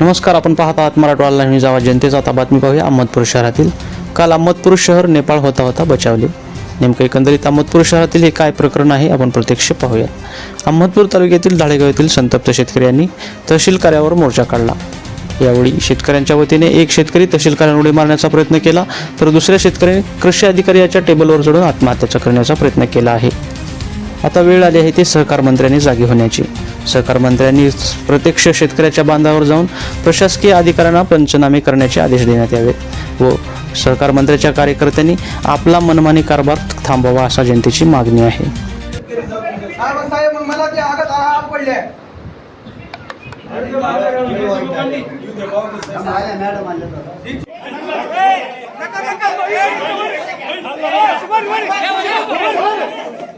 नमस्कार आपण पाहत आहात मराठवाडा न्यूज आवाज जनतेचा. आता बातमी पाहूया अहमदपूर शहरातील. काल अहमदपूर शहर नेपाळ होता होता बचावले. नेमकं एकंदरीत अहमदपूर शहरातील हे काय प्रकरण आहे आपण प्रत्यक्ष पाहूया अहमदपूर तालुक्यातील धाडेगाव येथील संतप्त शेतकऱ्यांनी तहसील कार्यावर मोर्चा काढला. यावेळी शेतकऱ्यांच्या वतीने एक शेतकरी तहसील कार्यावर उडी मारण्याचा प्रयत्न केला तर दुसऱ्या शेतकऱ्याने कृषी अधिकारी याच्या टेबलवर चढून आत्महत्याचा करण्याचा प्रयत्न केला आहे. आता वेळ आली आहे ती सहकार मंत्र्यांनी जागी होण्याची सहकार मंत्र्यांनी प्रत्यक्ष शेतकऱ्याच्या बांधावर जाऊन प्रशासकीय अधिकाऱ्यांना पंचनामे करण्याचे आदेश देण्यात यावेत व सहकार मंत्र्याच्या कार्यकर्त्यांनी आपला मनमानी कारभार थांबवावा असा जनतेची मागणी आहे साहेब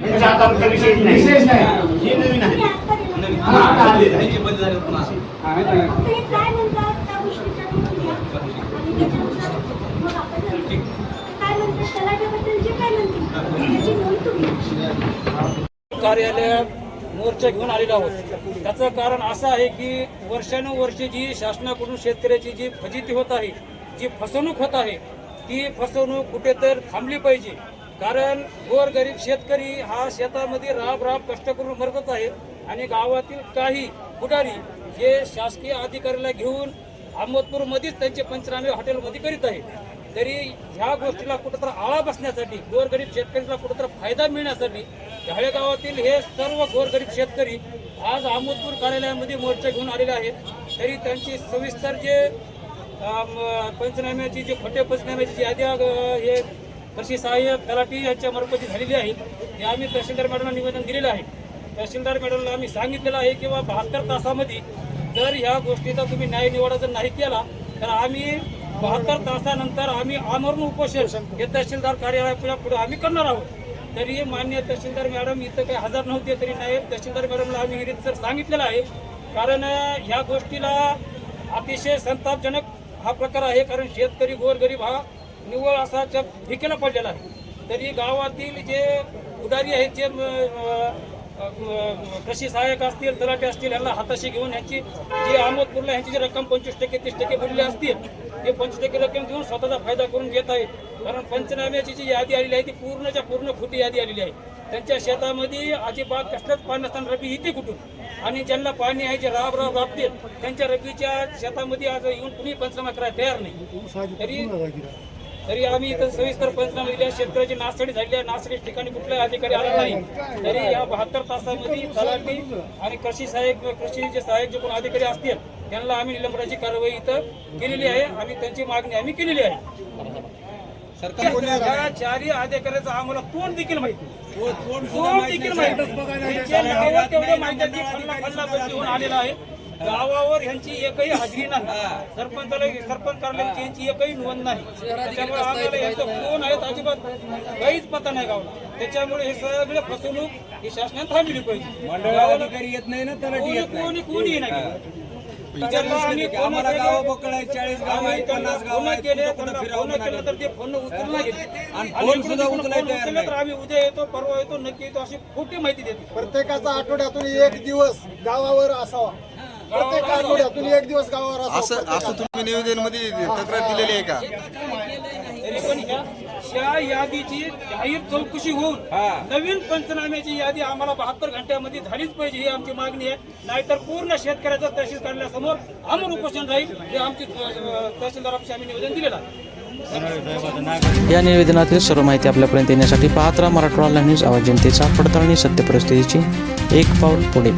विशेष नाही. कार्यालयात मोर्चा घेऊन आलेलो आहोत. त्याचं कारण असं आहे की वर्षानुवर्षे जी शासनाकडून शेतकऱ्याची जी फजिती होत आहे जी फसवणूक होत आहे ती फसवणूक कुठेतर थांबली पाहिजे. कारण गोरगरीब शेतकरी हा शेतामध्ये राब राब कष्ट करून मरतच आहे. आणि गावातील काही पुढारी हे शासकीय अधिकाऱ्याला घेऊन अहमदपूरमध्येच त्यांचे पंचनामे हॉटेलमध्ये करीत आहेत. तरी ह्या गोष्टीला कुठंतरी आळा बसण्यासाठी गोरगरीब शेतकऱ्याला कुठंतरी फायदा मिळण्यासाठी ढाळेगावातील हे सर्व गोरगरीब शेतकरी आज अहमदपूर कार्यालयामध्ये मोर्चा घेऊन आलेले आहेत. तरी त्यांची सविस्तर जे पंचनाम्याची जे खोटे पंचनाम्याची जी यादी हे तशी सहाय्य तलाठी यांच्या मरपती झालेली आहे. हे आम्ही तहसीलदार मॅडमला निवेदन दिलेलं आहे. तहसीलदार मॅडमला आम्ही सांगितलेलं आहे किंवा बहात्तर तासामध्ये जर ह्या गोष्टीचा तुम्ही न्याय निवाडा जर नाही केला तर आम्ही बहात्तर तासानंतर आम्ही आमरण उपोषण हे तहसीलदार कार्यालयाच्या पुढे आम्ही करणार आहोत. तरी मान्य तहसीलदार मॅडम इथं काही हजर नव्हते तरी नाही तहसीलदार मॅडमला आम्ही सर सांगितलेलं आहे. कारण ह्या गोष्टीला अतिशय संतापजनक हा प्रकार आहे. कारण शेतकरी गोरगरीब हा निव्वळ असा भिकेला पडलेला आहे. तरी गावातील जे उदारी आहेत जे कृषी सहाय्यक असतील तलाटे असतील यांना हाताशी घेऊन ह्यांची जी अहमदपूरला ह्यांची जी रक्कम पंचवीस टक्के तीस टक्के भरली असतील ते पंचवीस टक्के रक्कम देऊन स्वतःचा फायदा करून घेत आहेत. कारण पंचनाम्याची जी यादी आलेली आहे ती पूर्णच्या पूर्ण खोटी यादी आलेली आहे. त्यांच्या शेतामध्ये अजिबात कसलंच पाणी नसताना रबी येते कुठून? आणि ज्यांना पाणी आहे जे राब राब राबतील त्यांच्या रबीच्या शेतामध्ये आज येऊन कुणी पंचनामा करायला तयार नाही. तरी तरी आम्ही इथं सविस्तर पंचनामा दिल्या शेतकऱ्याची नासडी झालेली आहे. नासडी ठिकाणी कुठलाही अधिकारी आला नाही. तरी या बहात्तर तासामध्ये तलाठी आणि कृषी सहाय्यक कृषी जे सहाय्यक जे कोण अधिकारी असतील त्यांना आम्ही निलंबनाची कारवाई इथं केलेली आहे. आणि त्यांची मागणी आम्ही केलेली आहे. या चारही अधिकाऱ्याचं आम्हाला तोंड देखील माहिती तोंड देखील माहिती आलेला आहे. गावावर यांची एकही हजेरी नाही. सरपंचाला सरपंच कार्यालयाची यांची एकही नोंद नाही. त्याच्यामुळे आम्हाला यांचं कोण आहेत अजिबात. काहीच पता नाही गावाला. त्याच्यामुळे हे सगळे फसवणूक ही शासनाने थांबली पाहिजे. अधिकारी येत नाही ना तलाठी येत नाही. कोणी कोणी नाही. आम्हाला फोन गावं केले. बक्कळ आहेत, 40 गावं आम्ही आहेत, त्यांना 50 गावं फोन आहेत, केले, कुठं कुठं त्यांना फिरवून फोन केलं आणले. तर ते फोन. आणि फोन सुद्धा. तर आम्ही उद्या येतो परवा येतो नक्की येतो अशी खोटी माहिती देते. प्रत्येकाचा आठवड्यातून एक दिवस गावावर असावा. प्रत्येक आठवड्यातून एक दिवस गावावर असावा असं असं तुम्ही निवेदनमध्ये तक्रार दिलेली आहे का? तरी पण ह्या ह्या यादीची जाहीर चौकशी होऊन नवीन पंचनाम्याची यादी आम्हाला बहात्तर घंट्यामध्ये झालीच पाहिजे ही आमची मागणी आहे. नाहीतर पूर्ण शेतकऱ्याचं तहसील कार्यालयासमोर उपोषण राहील हे आमची अं, तहसीलदार ऑफिस आम्ही निवेदन दिलेलं आहे. या निवेदनातील सर्व माहिती आपल्यापर्यंत येण्यासाठी पाहत राहा मराठवाडा न्यूज आवाज जनतेचा पडताळणी सत्य परिस्थितीची एक पाऊल पुढे.